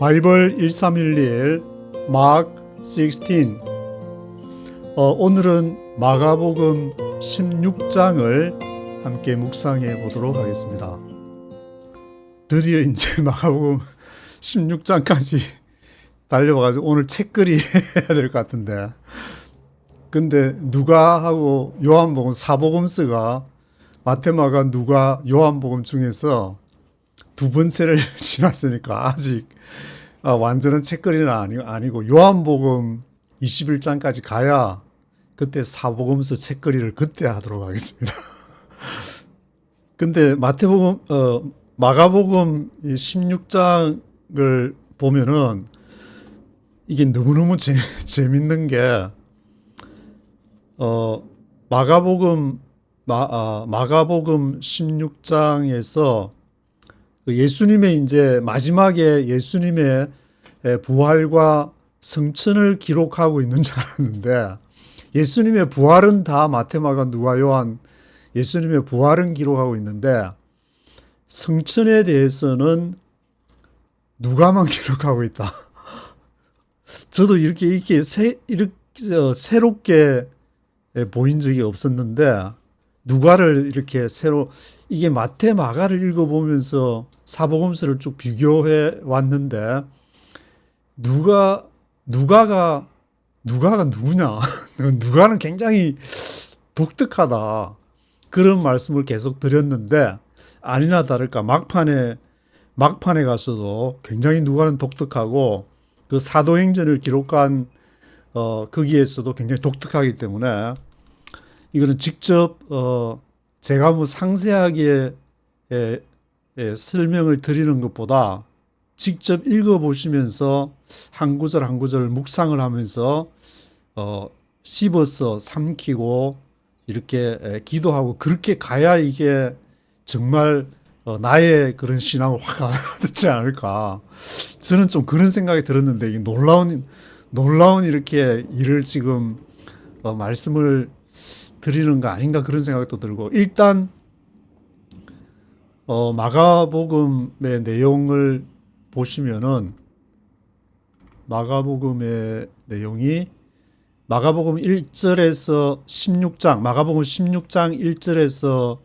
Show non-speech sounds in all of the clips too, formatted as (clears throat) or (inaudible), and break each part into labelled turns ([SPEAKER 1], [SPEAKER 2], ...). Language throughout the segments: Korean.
[SPEAKER 1] 바이블 1311 마크 16 어, 오늘은 마가복음 16장을 함께 묵상해 보도록 하겠습니다. 드디어 이제 (laughs) 마가복음 16장까지 달려와가지고 오늘 책거리 해야 될 것 같은데 근데 누가 하고 요한복음 사복음서가 마테마가 누가 요한복음 중에서 두 번째를 (laughs) 지났으니까 아직 아, 완전한 책거리는 아니, 아니고 요한복음 21장까지 가야 그때 사복음서 책거리를 그때 하도록 하겠습니다. (laughs) 근데 마태복음 어 마가복음 16장을 보면은 이게 너무너무 재, (laughs) 재밌는 게 어, 마가복음 마, 아, 마가복음 16장에서 그 예수님의 이제 마지막에 예수님의 부활과 성천을 기록하고 있는 (laughs) 줄 알았는데 예수님의 부활은 다 마테마가 누가 요한 예수님의 부활은 기록하고 있는데 성천에 대해서는 누가만 (laughs) 기록하고 있다. (laughs) 저도 이렇게 이렇게 새, 이렇게 새롭게 보인 적이 없었는데 누가를 이렇게 새로 이게 마태 마가를 읽어보면서 사복음서를 쭉 비교해 왔는데 누가 누가가 누가가 누구냐? (laughs) 누가는 굉장히 독특하다. 그런 말씀을 계속 드렸는데 아니나 다를까 막판에 막판에 가서도 굉장히 누가는 독특하고 그 사도행전을 기록한 어 거기에서도 굉장히 독특하기 때문에 이거는 직접 어 제가 뭐 상세하게 에, 에, 설명을 드리는 것보다 직접 읽어보시면서 한 구절 한 구절 묵상을 하면서 어, 씹어서 삼키고 이렇게 에, 기도하고 그렇게 가야 이게 정말 어, 나의 그런 신앙을 확 알아듣지 않을까. 저는 좀 그런 생각이 들었는데 이 놀라운 놀라운 이렇게 일을 지금 어, 말씀을 드리는 거 아닌가 그런 생각이 또 들고 일단 어, 마가복음의 내용을 보시면은 마가복음의 내용이 마가복음 1절에서 16장 마가복음 16장 1절에서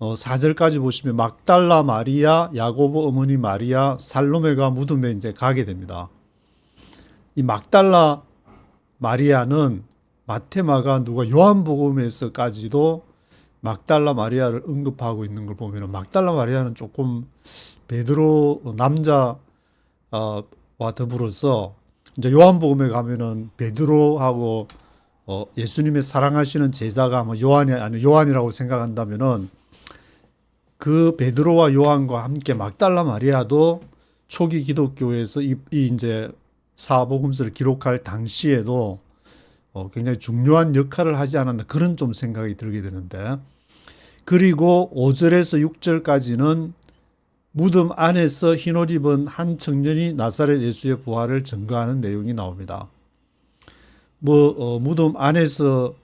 [SPEAKER 1] 어, 4절까지 보시면 막달라 마리아, 야고보 어머니 마리아, 살로메가 무덤에 이제 가게 됩니다. 이 막달라 마리아는 마테마가 누가 요한복음에서까지도 막달라 마리아를 언급하고 있는 걸 보면 막달라 마리아는 조금 베드로 남자와 더불어서 이제 요한복음에 가면은 베드로하고 어 예수님의 사랑하시는 제자가 뭐 요한이 아니 요한이라고 생각한다면은 그 베드로와 요한과 함께 막달라 마리아도 초기 기독교에서 이, 이 이제 사복음서를 기록할 당시에도 어, 굉장히 중요한 역할을 하지 않았나 그런 좀 생각이 들게 되는데 그리고 5절에서 6절까지는 무덤 안에서 흰옷 입은 한 청년이 나사렛 예수의 부활을 증거하는 내용이 나옵니다. 뭐 어, 무덤 안에서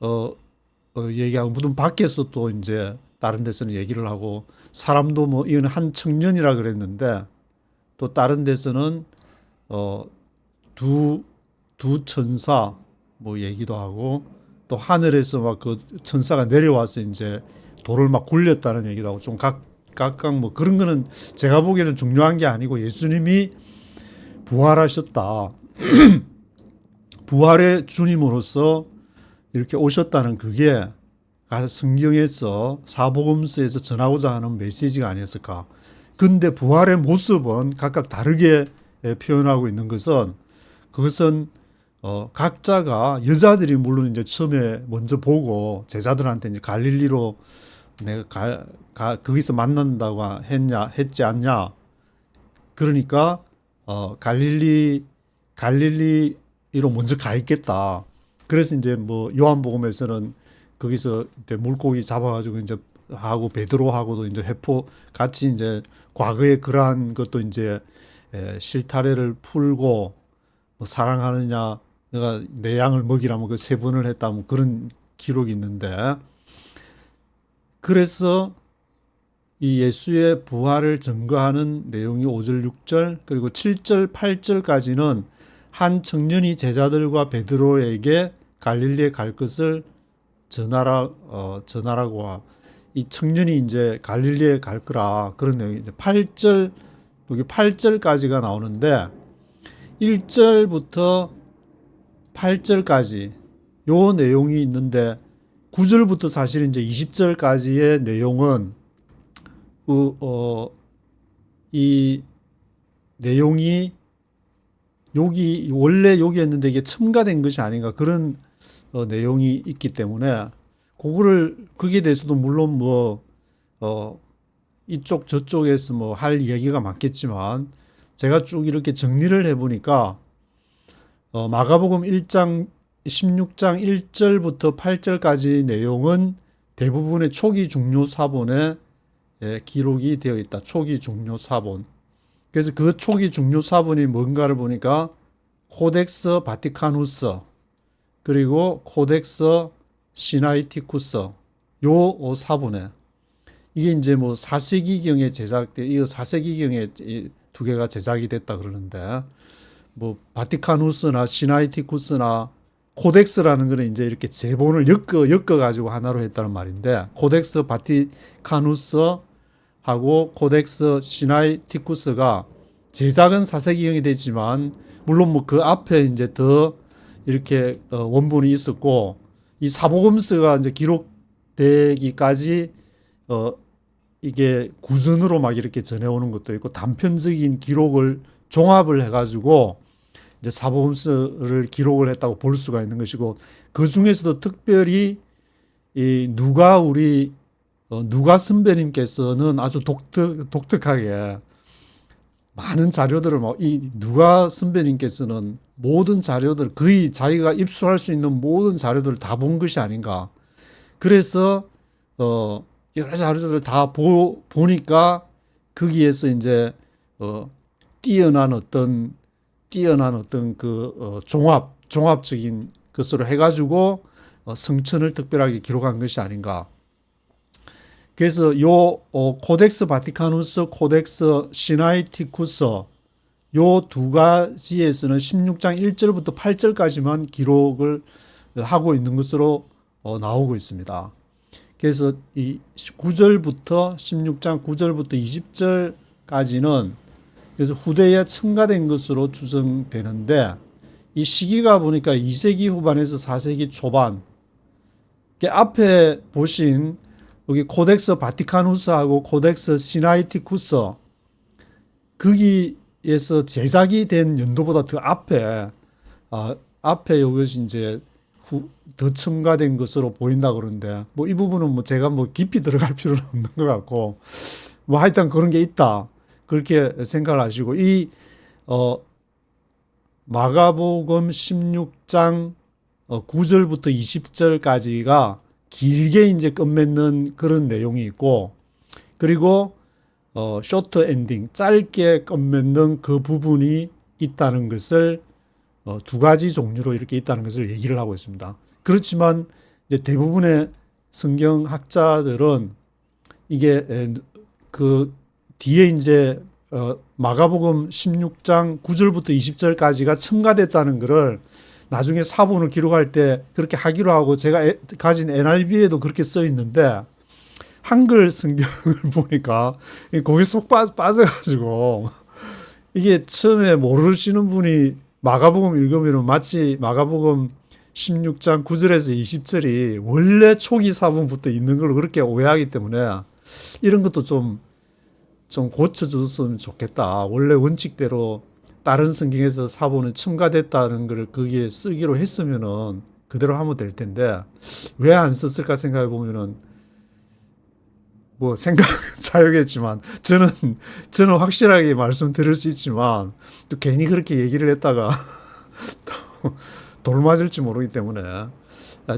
[SPEAKER 1] 어, 어, 얘기하고 무덤 밖에서 또 이제 다른 데서는 얘기를 하고 사람도 뭐 이건 한 청년이라 그랬는데 또 다른 데서는 어, 두, 두 천사 뭐 얘기도 하고 또 하늘에서 막 그 천사가 내려와서 이제 돌을 막 굴렸다는 얘기도 하고 좀 각, 각각 뭐 그런 거는 제가 보기에는 중요한 게 아니고 예수님이 부활하셨다. (clears throat) 부활의 주님으로서 이렇게 오셨다는 그게 성경에서 사복음서에서 전하고자 하는 메시지가 아니었을까. 근데 부활의 모습은 각각 다르게 표현하고 있는 것은 그것은 어, 각자가 여자들이 물론 이제 처음에 먼저 보고 제자들한테 이제 갈릴리로 내가 가, 가 거기서 만난다고 했냐 했지 않냐 그러니까 어, 갈릴리 갈릴리로 먼저 가 있겠다. 그래서 이제 뭐 요한복음에서는 거기서 이제 물고기 잡아가지고 이제 하고 베드로하고도 이제 회포 같이 이제 과거에 그러한 것도 이제 에, 실타래를 풀고 뭐 사랑하느냐 내가 내 양을 먹이라면 그 세 번을 했다 뭐 그런 기록이 있는데 그래서 이 예수의 부활을 증거하는 내용이 5절, 6절 그리고 7절, 8절까지는 한 청년이 제자들과 베드로에게 갈릴리에 갈 것을 전하라 어, 전하라고 함. 이 청년이 이제 갈릴리에 갈 거라 그런 내용이 이제 8절 여기 8절까지가 나오는데 1절부터 8절까지 요 내용이 있는데 9절부터 사실 이제 20절까지의 내용은 그, 어, 이 내용이 여기 원래 여기였는데 이게 첨가된 것이 아닌가 그런 어, 내용이 있기 때문에 그거를 거기에 대해서도 물론 뭐 어, 이쪽 저쪽에서 뭐 할 얘기가 많겠지만 제가 쭉 이렇게 정리를 해보니까 어, 마가복음 1장 16장 1절부터 8절까지 내용은 대부분의 초기 중요 사본에 예, 기록이 되어 있다. 초기 중요 사본. 그래서 그 초기 중요 사본이 뭔가를 보니까 코덱스 바티카누스 그리고 코덱스 시나이티쿠스 요 사본에 이게 이제 뭐 4세기경에 제작돼 이거 4세기경에 두 개가 제작이 됐다 그러는데 뭐 바티카누스나 시나이티쿠스나 코덱스라는 거는 이제 이렇게 제본을 엮어 엮어 가지고 하나로 했다는 말인데 코덱스 바티카누스 하고 코덱스 시나이티쿠스가 제작은 4세기경이 됐지만 물론 뭐 그 앞에 이제 더 이렇게 어, 원본이 있었고 이 사복음서가 이제 기록되기까지 어 이게 구순으로 막 이렇게 전해오는 것도 있고 단편적인 기록을 종합을 해가지고 이제 사복음서를 기록을 했다고 볼 수가 있는 것이고 그 중에서도 특별히 이 누가 우리 어, 누가 선배님께서는 아주 독특 독특하게 많은 자료들을 뭐이 누가 선배님께서는 모든 자료들 거의 자기가 입수할 수 있는 모든 자료들을 다 본 것이 아닌가. 그래서 어 여러 자료들을 다 보, 보니까 거기에서 이제 어 뛰어난 어떤 뛰어난 어떤 그 어, 종합 종합적인 것으로 해가지고 어, 성천을 특별하게 기록한 것이 아닌가. 그래서 요 어, 코덱스 바티카누스, 코덱스 시나이티쿠스 요 두 가지에서는 16장 1절부터 8절까지만 기록을 하고 있는 것으로 어, 나오고 있습니다. 그래서 이 9절부터 16장 9절부터 20절까지는 그래서 후대에 첨가된 것으로 추정되는데 이 시기가 보니까 2세기 후반에서 4세기 초반 앞에 보신 여기 코덱스 바티카누스하고 코덱스 시나이티쿠스 거기에서 제작이 된 연도보다 더 앞에 아, 앞에 이것이 이제 후, 더 첨가된 것으로 보인다 그러는데 뭐 이 부분은 뭐 제가 뭐 깊이 들어갈 필요는 없는 것 같고 뭐 하여튼 그런 게 있다 그렇게 생각을 하시고 이 어, 마가복음 16장 어, 9절부터 20절까지가 길게 이제 끝맺는 그런 내용이 있고 그리고 어, 쇼트 엔딩 짧게 끝맺는 그 부분이 있다는 것을 어, 두 가지 종류로 이렇게 있다는 것을 얘기를 하고 있습니다. 그렇지만 이제 대부분의 성경 학자들은 이게 에, 그 뒤에 이제 어, 마가복음 16장 9절부터 20절까지가 첨가됐다는 것을 나중에 사본을 기록할 때 그렇게 하기로 하고 제가 에, 가진 NIV에도 그렇게 써 있는데 한글 성경을 (laughs) 보니까 거기 쏙 빠, 빠져가지고 이게 처음에 모르시는 분이 마가복음 읽으면 마치 마가복음 16장 9절에서 20절이 원래 초기 사본부터 있는 걸로 그렇게 오해하기 때문에 이런 것도 좀, 좀 고쳐줬으면 좋겠다. 원래 원칙대로 다른 성경에서 사본은 첨가됐다는 걸 거기에 쓰기로 했으면은 그대로 하면 될 텐데 왜 안 썼을까 생각해 보면은 뭐 생각 (laughs) 자유겠지만 저는 저는 확실하게 말씀드릴 수 있지만 또 괜히 그렇게 얘기를 했다가 (laughs) 돌 맞을지 모르기 때문에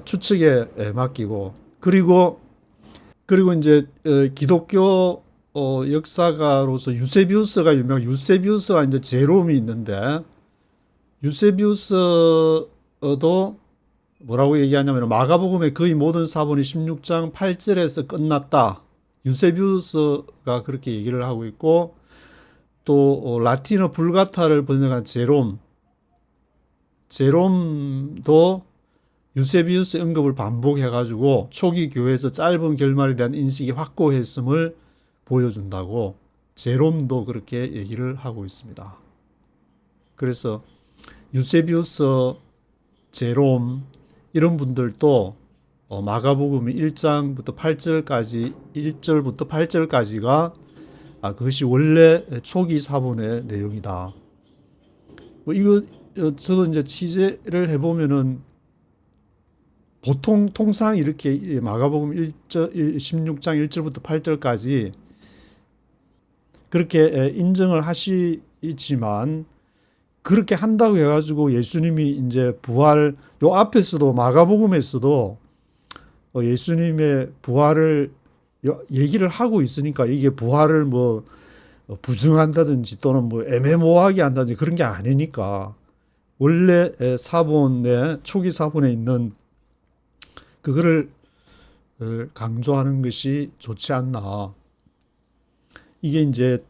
[SPEAKER 1] 추측에 맡기고 그리고 그리고 이제 어, 기독교 어, 역사가로서 유세비우스가 유명 유세비우스와 이제 제롬이 있는데 유세비우스도 뭐라고 얘기하냐면 마가복음의 거의 모든 사본이 16장 8절에서 끝났다. 유세비우스가 그렇게 얘기를 하고 있고 또 어, 라틴어 불가타를 번역한 제롬 제롬도 유세비우스 언급을 반복해 가지고 초기 교회에서 짧은 결말에 대한 인식이 확고했음을 보여준다고 제롬도 그렇게 얘기를 하고 있습니다. 그래서 유세비우스, 제롬 이런 분들도 어, 마가복음 1장부터 8절까지 1절부터 8절까지가 아, 그것이 원래 초기 사본의 내용이다. 뭐 이거 어, 저도 이제 취재를 해보면은 보통 통상 이렇게 이 마가복음 1절 16장 1절부터 8절까지 그렇게 에, 인정을 하시지만 그렇게 한다고 해가지고 예수님이 이제 부활 요 앞에서도 마가복음에서도 어, 예수님의 부활을 여- 얘기를 하고 있으니까 이게 부활을 뭐 어, 부정한다든지 또는 뭐 애매모호하게 한다든지 그런 게 아니니까 원래 에, 사본의 초기 사본에 있는 그거를 어, 강조하는 것이 좋지 않나. 이게 이제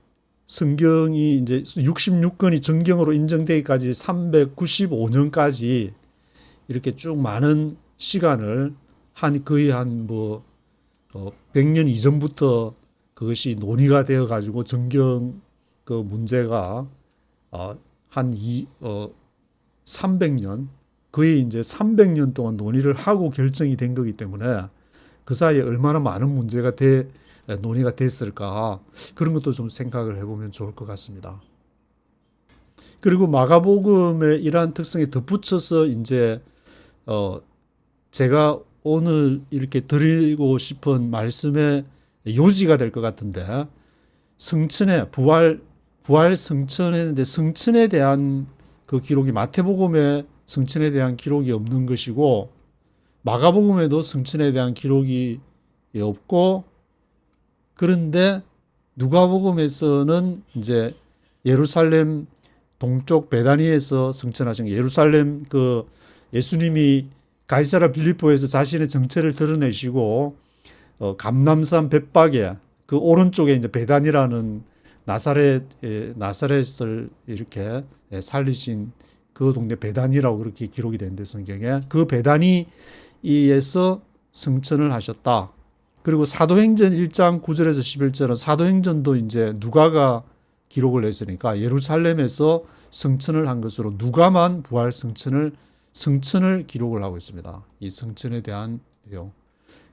[SPEAKER 1] 성경이 이제 66권이 정경으로 인정되기까지 395년까지 이렇게 쭉 많은 시간을 한 거의 한뭐 어, 100년 이전부터 그것이 논의가 되어 가지고 정경 그 문제가 어, 한 이, 어, 300년 거의 이제 300년 동안 논의를 하고 결정이 된 거기 때문에 그 사이에 얼마나 많은 문제가 돼 논의가 됐을까 그런 것도 좀 생각을 해보면 좋을 것 같습니다. 그리고 마가복음의 이러한 특성에 덧붙여서 이제 어 제가 오늘 이렇게 드리고 싶은 말씀의 요지가 될 것 같은데 성천의 부활 부활 성천인데 성천에 대한 그 기록이 마태복음에 성천에 대한 기록이 없는 것이고 마가복음에도 성천에 대한 기록이 없고 그런데 누가복음에서는 이제 예루살렘 동쪽 베다니에서 성천하신 예루살렘 그 예수님이 가이사라 빌립보에서 자신의 정체를 드러내시고 어, 감남산 벳박에 그 오른쪽에 이제 베단이라는 나사렛 에, 나사렛을 이렇게 예, 살리신 그 동네 베단이라고 그렇게 기록이 되는데 성경에 그 베다니에서 성천을 하셨다. 그리고 사도행전 1장 9절에서 11절은 사도행전도 이제 누가가 기록을 했으니까 예루살렘에서 성천을 한 것으로 누가만 부활 성천을 성천을 기록을 하고 있습니다. 이 성천에 대한 내용.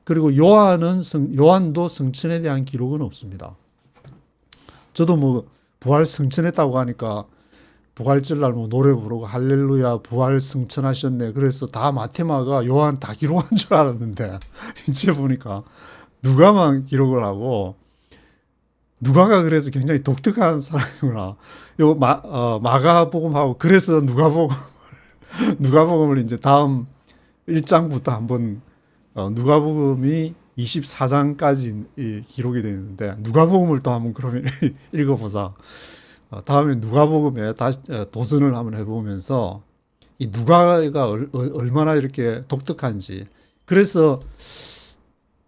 [SPEAKER 1] 그리고 요한은 성, 요한도 성천에 대한 기록은 없습니다. 저도 뭐 부활 성천했다고 하니까 부활절 날 뭐 노래 부르고 할렐루야 부활 성천하셨네. 그래서 다 마테마가 요한 다 기록한 줄 알았는데 (laughs) 이제 보니까 누가만 기록을 하고 누가가 그래서 굉장히 독특한 사람이구나. 요 마, 어, 마가복음하고 그래서 누가복음 누가복음을 (laughs) 이제 다음 1장부터 한번 어, 누가복음이 24장까지 이 기록이 되는데 누가복음을 또 한번 그러면 (laughs) 읽어보자. 어, 다음에 누가복음에 다시 어, 도전을 한번 해보면서 이 누가가 얼, 얼마나 이렇게 독특한지 그래서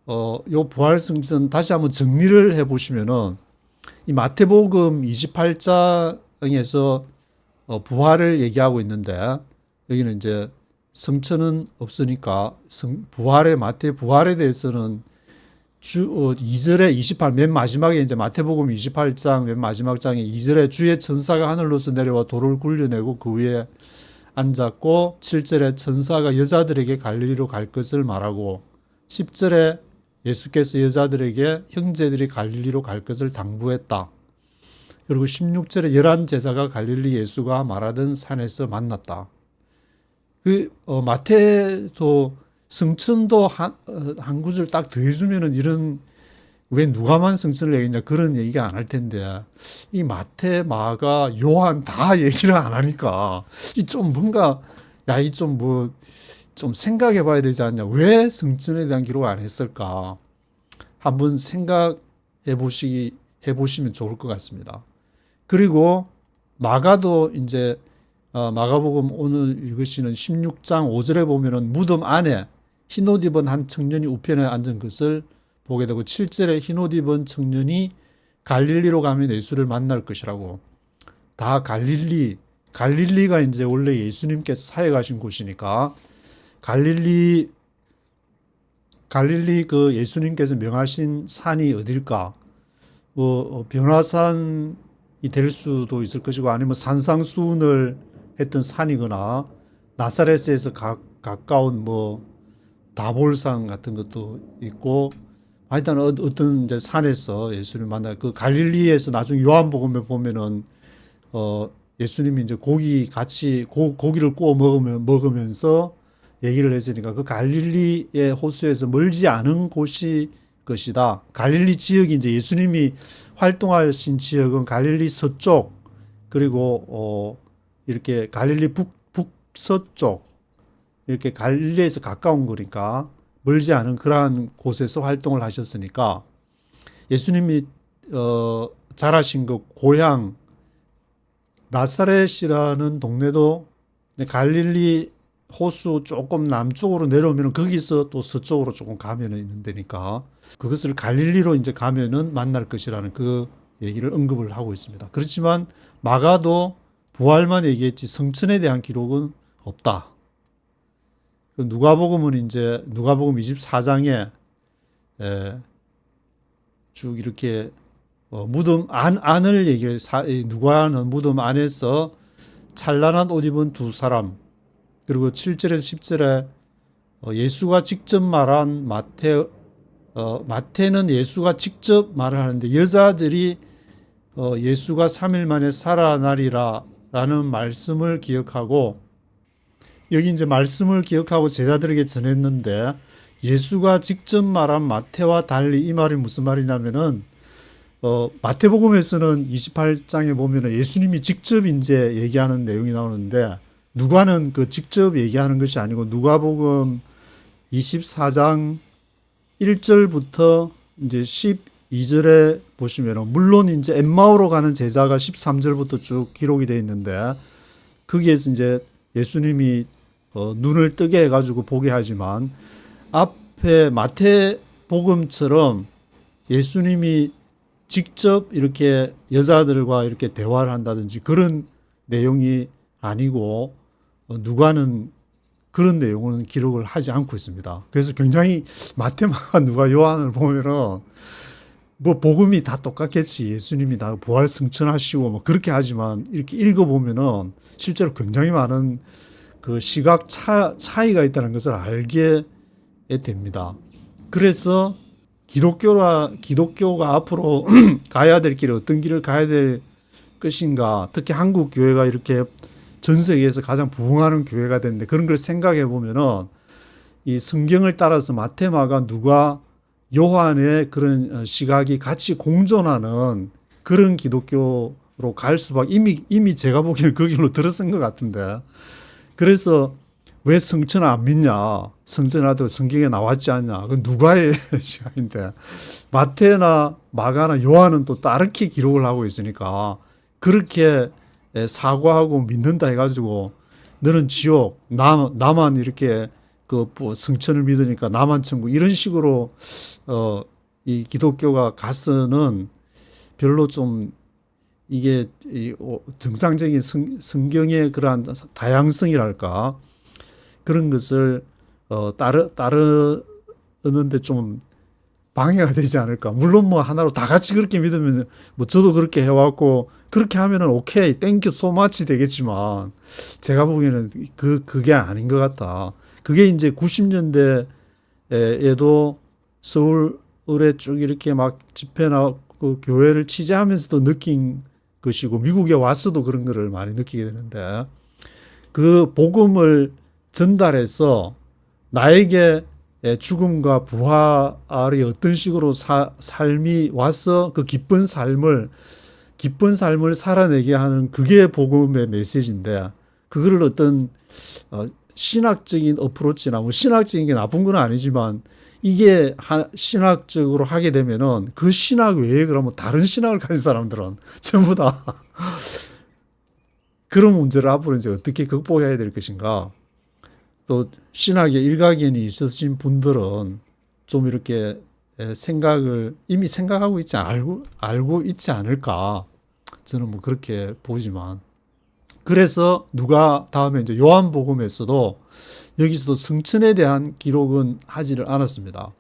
[SPEAKER 1] 어, 요 부활승천 다시 한번 정리를 해 보시면은 이 마태복음 28장에서 어, 부활을 얘기하고 있는데 여기는 이제 성천은 없으니까 성, 부활의 마태 부활에 대해서는 주 어, 2절에 28 맨 마지막에 이제 마태복음 28장 맨 마지막 장에 2절에 주의 천사가 하늘로서 내려와 돌을 굴려내고 그 위에 앉았고 7절에 천사가 여자들에게 갈릴리로 갈 것을 말하고 10절에 예수께서 여자들에게 형제들이 갈릴리로 갈 것을 당부했다. 그리고 16절에 열한 제자가 갈릴리 예수가 말하던 산에서 만났다. 그 어, 마태도 성천도 한, 어, 한 구절 딱 더해주면은 이런 왜 누가만 성천을 얘기했냐 그런 얘기가 안 할 텐데 이 마태, 마가, 요한 다 얘기를 안 하니까 이 좀 뭔가 야 이 좀 뭐 좀 생각해 봐야 되지 않냐. 왜 성천에 대한 기록을 안 했을까? 한번 생각해 보시기 해 보시면 좋을 것 같습니다. 그리고 마가도 이제 어, 마가복음 오늘 읽으시는 16장 5절에 보면은 무덤 안에 흰 옷 입은 한 청년이 우편에 앉은 것을 보게 되고 7절에 흰 옷 입은 청년이 갈릴리로 가면 예수를 만날 것이라고. 다 갈릴리 갈릴리가 이제 원래 예수님께서 사역하신 곳이니까 갈릴리 갈릴리 그 예수님께서 명하신 산이 어딜까? 뭐 어, 변화산이 될 수도 있을 것이고 아니면 산상수훈을 했던 산이거나 나사렛에서 가, 가까운 뭐 다볼산 같은 것도 있고 하여튼 어- 어떤 이제 산에서 예수님 만나 그 갈릴리에서 나중에 요한복음에 보면은 어 예수님이 이제 고기 같이 고, 고기를 구워 먹으면 먹으면서 얘기를 했으니까 그 갈릴리의 호수에서 멀지 않은 곳이 것이다. 갈릴리 지역이 이제 예수님이 활동하신 지역은 갈릴리 서쪽 그리고 어 이렇게 갈릴리 북 북서쪽 이렇게 갈릴리에서 가까운 거니까 멀지 않은 그러한 곳에서 활동을 하셨으니까 예수님이 어 자라신 그 고향 나사렛이라는 동네도 갈릴리 호수 조금 남쪽으로 내려오면 거기서 또 서쪽으로 조금 가면은 있는 데니까 그것을 갈릴리로 이제 가면은 만날 것이라는 그 얘기를 언급을 하고 있습니다. 그렇지만 마가도 부활만 얘기했지 성천에 대한 기록은 없다. 그 누가복음은 이제 누가복음 24장에 에, 쭉 이렇게 어, 무덤 안 안을 얘기해 누가는 무덤 안에서 찬란한 옷 입은 두 사람 그리고 7절에서 10절에 어, 예수가 직접 말한 마태 어, 마태는 예수가 직접 말을 하는데 여자들이 어, 예수가 3일 만에 살아나리라 라는 말씀을 기억하고 여기 이제 말씀을 기억하고 제자들에게 전했는데 예수가 직접 말한 마태와 달리 이 말이 무슨 말이냐면은 어, 마태복음에서는 28장에 보면은 예수님이 직접 이제 얘기하는 내용이 나오는데 누가는 그 직접 얘기하는 것이 아니고 누가복음 24장 1절부터 이제 12절에 보시면은 물론 이제 엠마오로 가는 제자가 13절부터 쭉 기록이 되어 있는데 거기에서 이제 예수님이 어, 눈을 뜨게 해가지고 보게 하지만 앞에 마태복음처럼 예수님이 직접 이렇게 여자들과 이렇게 대화를 한다든지 그런 내용이 아니고 어, 누가는 그런 내용은 기록을 하지 않고 있습니다. 그래서 굉장히 마테마가 누가 요한을 보면은 뭐 복음이 다 똑같겠지 예수님이 다 부활 승천하시고 뭐 그렇게 하지만 이렇게 읽어보면은 실제로 굉장히 많은 그 시각 차, 차이가 있다는 것을 알게 됩니다. 그래서 기독교라 기독교가 앞으로 (clears throat) 가야 될 길이 어떤 길을 가야 될 것인가 특히 한국 교회가 이렇게 전 세계에서 가장 부흥하는 교회가 됐는데 그런 걸 생각해 보면은 이 성경을 따라서 마테마가 누가 요한의 그런 어, 시각이 같이 공존하는 그런 기독교로 갈 수밖에 이미 이미 제가 보기에는 그 길로 들어선 것 같은데 그래서 왜 성천을 안 믿냐? 성천화도 성경에 나왔지 않냐? 그 누가의 (laughs) 시간인데 마태나 마가나 요한은 또 다르게 기록을 하고 있으니까 그렇게 사과하고 믿는다 해가지고 너는 지옥, 나, 나만 이렇게 그 성천을 믿으니까 나만 천국 이런 식으로 어 이 기독교가 가서는 별로 좀 이게 이 오- 정상적인 성, 성경의 그러한 다양성이랄까? 그런 것을 어 따르 따르는데 좀 방해가 되지 않을까. 물론 뭐 하나로 다 같이 그렇게 믿으면 뭐 저도 그렇게 해왔고 그렇게 하면은 오케이 땡큐 소마치 되겠지만 제가 보기에는 그 그게 아닌 것 같다. 그게 이제 90년대에도 서울에 쭉 이렇게 막 집회나 그 교회를 취재하면서도 느낀 것이고 미국에 와서도 그런 거를 많이 느끼게 되는데 그 복음을 전달해서 나에게 죽음과 부활이 어떤 식으로 사, 삶이 와서 그 기쁜 삶을 기쁜 삶을 살아내게 하는 그게 복음의 메시지인데 그거를 어떤 어, 신학적인 어프로치나 뭐 신학적인 게 나쁜 건 아니지만 이게 하, 신학적으로 하게 되면은 그 신학 외에 그러면 다른 신학을 가진 사람들은 (laughs) 전부 다 (laughs) 그런 문제를 앞으로 이제 어떻게 극복해야 될 것인가 또 신학에 일가견이 있으신 분들은 좀 이렇게 에, 생각을 이미 생각하고 있지 알고 알고 있지 않을까 저는 뭐 그렇게 보지만 그래서 누가 다음에 이제 요한복음에서도 여기서도 승천에 대한 기록은 하지를 않았습니다.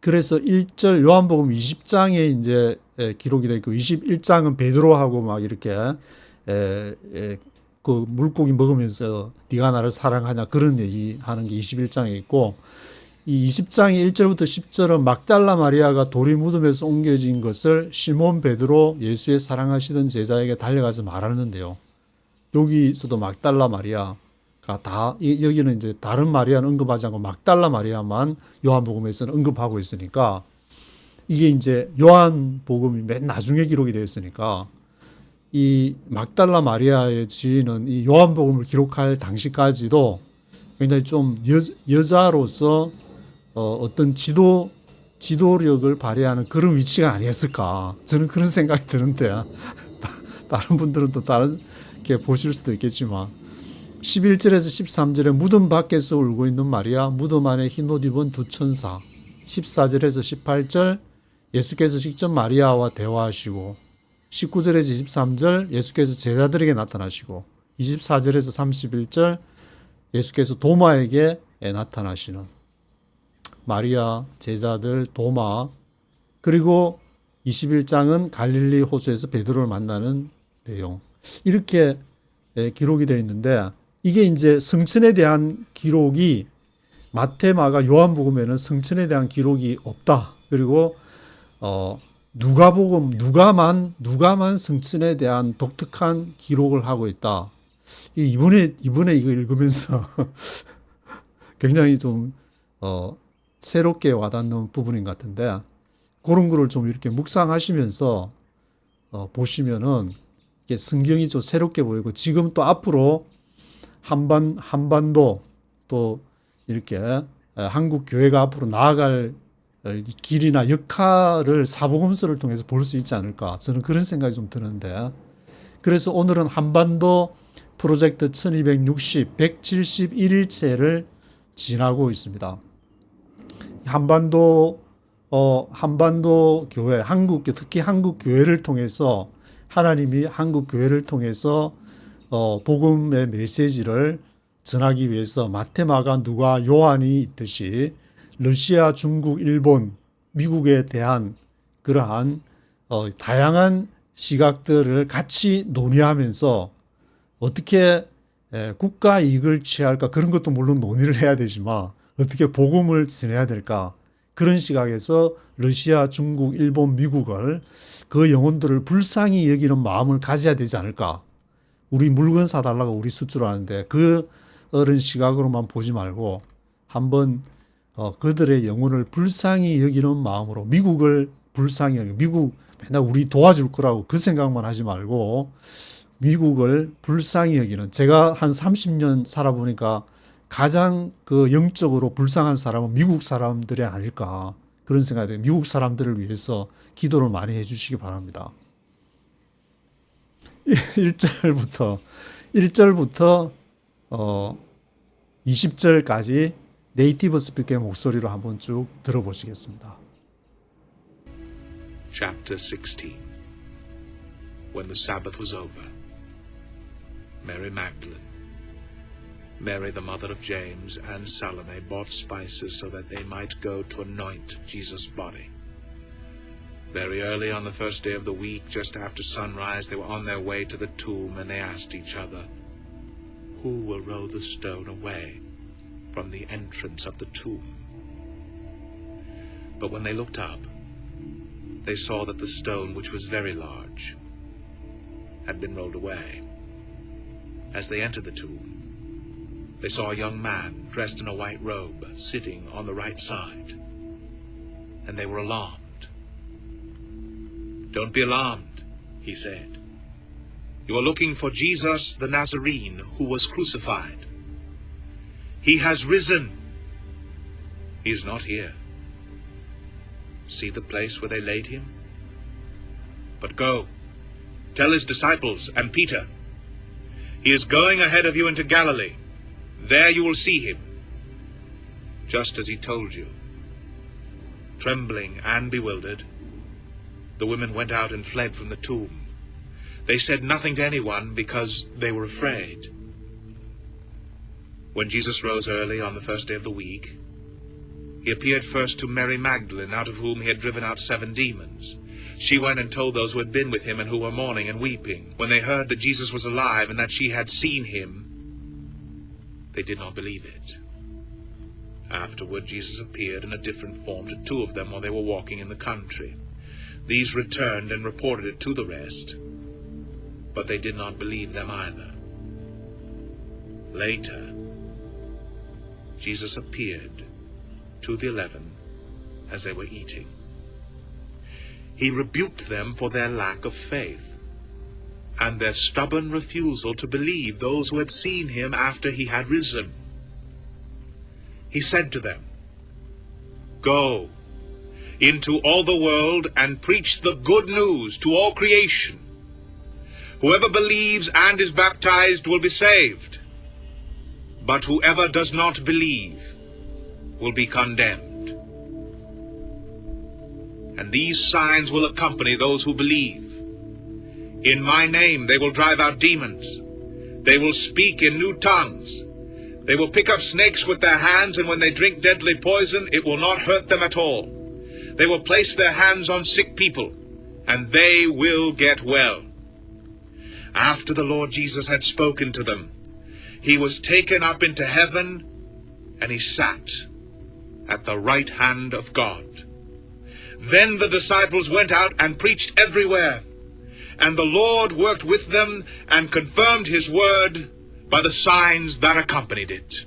[SPEAKER 1] 그래서 1절 요한복음 20장에 이제 에, 기록이 되어 있고 21장은 베드로하고 막 이렇게 에, 에, 그 물고기 먹으면서 네가 나를 사랑하냐 그런 얘기 하는 게 21장에 있고 이 20장의 1절부터 10절은 막달라 마리아가 돌이 묻음에서 옮겨진 것을 시몬 베드로 예수의 사랑하시던 제자에게 달려가서 말하는데요. 여기서도 막달라 마리아가 다 이- 여기는 이제 다른 마리아는 언급하지 않고 막달라 마리아만 요한복음에서는 언급하고 있으니까 이게 이제 요한복음이 맨 나중에 기록이 되어 있으니까 이 막달라 마리아의 지인은 이 요한복음을 기록할 당시까지도 굉장히 좀 여, 여자로서 어, 어떤 지도 지도력을 발휘하는 그런 위치가 아니었을까. 저는 그런 (laughs) 생각이 드는데 (laughs) 다른 분들은 또 다른 게 보실 수도 있겠지만 11절에서 13절에 무덤 밖에서 울고 있는 마리아 무덤 안에 흰 옷 입은 두 천사. 14절에서 18절 예수께서 직접 마리아와 대화하시고 19절에서 23절 예수께서 제자들에게 나타나시고 24절에서 31절 예수께서 도마에게 나타나시는 마리아 제자들 도마 그리고 21장은 갈릴리 호수에서 베드로를 만나는 내용 이렇게 예, 기록이 되어 있는데 이게 이제 성천에 대한 기록이 마테마가 요한복음에는 성천에 대한 기록이 없다. 그리고 어 누가복음 누가만 누가만 성천에 대한 독특한 기록을 하고 있다. 이 이번에 이번에 이거 읽으면서 (laughs) 굉장히 좀 어, 새롭게 와닿는 부분인 것 같은데 그런 거를 좀 이렇게 묵상하시면서 어, 보시면은 이게 성경이 좀 새롭게 보이고 지금 또 앞으로 한반 한반도 또 이렇게 에, 한국 교회가 앞으로 나아갈 이 길이나 역할을 사복음서를 통해서 볼 수 있지 않을까 저는 그런 생각이 좀 드는데 그래서 오늘은 한반도 프로젝트 1260 171일째를 지나고 있습니다. 한반도 어 한반도 교회 한국 특히 한국 교회를 통해서 하나님이 한국 교회를 통해서 어 복음의 메시지를 전하기 위해서 마테마가 누가 요한이 있듯이 러시아, 중국, 일본, 미국에 대한 그러한 어 다양한 시각들을 같이 논의하면서 어떻게 에, 국가 이익을 취할까 그런 것도 물론 논의를 해야 되지만 어떻게 복음을 전해야 될까 그런 시각에서 러시아, 중국, 일본, 미국을 그 영혼들을 불쌍히 여기는 마음을 가져야 되지 않을까. 우리 물건 사달라고 우리 수주로 하는데 그 어른 시각으로만 보지 말고 한번 어, 그들의 영혼을 불쌍히 여기는 마음으로 미국을 불쌍히 여기 미국 맨날 우리 도와줄 거라고 그 생각만 하지 말고 미국을 불쌍히 여기는 제가 한 30년 살아보니까 가장 그 영적으로 불쌍한 사람은 미국 사람들이 아닐까 그런 생각이 돼요. 미국 사람들을 위해서 기도를 많이 해주시기 바랍니다. (laughs) 1절부터 1절부터 어 20절까지 네이티브 스피커의 목소리로 한번 쭉 들어보시겠습니다.
[SPEAKER 2] Chapter 16 When the Sabbath was over, Mary Magdalene, Mary the mother of James, and Salome bought spices so that they might go to anoint Jesus' body. Very early on the first day of the week, just after sunrise, they were on their way to the tomb, and they asked each other, Who will roll the stone away From the entrance of the tomb? But when they looked up, they saw that the stone, which was very large, had been rolled away. As they entered the tomb, they saw a young man dressed in a white robe sitting on the right side, and they were alarmed. Don't be alarmed, he said. You are looking for Jesus the Nazarene who was crucified. He has risen. He is not here. See the place where they laid him? But go, tell his disciples and Peter, he is going ahead of you into Galilee. There you will see him, just as he told you. Trembling and bewildered, the women went out and fled from the tomb. They said nothing to anyone because they were afraid. When Jesus rose early on the first day of the week, he appeared first to Mary Magdalene, out of whom he had driven out seven demons. She went and told those who had been with him and who were mourning and weeping. When they heard that Jesus was alive and that she had seen him, they did not believe it. Afterward, Jesus appeared in a different form to two of them while they were walking in the country. These returned and reported it to the rest, but they did not believe them either. Later, Jesus appeared to the eleven as they were eating. He rebuked them for their lack of faith and their stubborn refusal to believe those who had seen him after he had risen. He said to them, Go into all the world and preach the good news to all creation. Whoever believes and is baptized will be saved, but whoever does not believe will be condemned. And these signs will accompany those who believe. In my name they will drive out demons. They will speak in new tongues. They will pick up snakes with their hands, and when they drink deadly poison, it will not hurt them at all. They will place their hands on sick people, and they will get well. After the Lord Jesus had spoken to them, he was taken up into heaven, and he sat at the right hand of God. Then the disciples went out and preached everywhere, and the Lord worked with them and confirmed his word by the signs that accompanied it.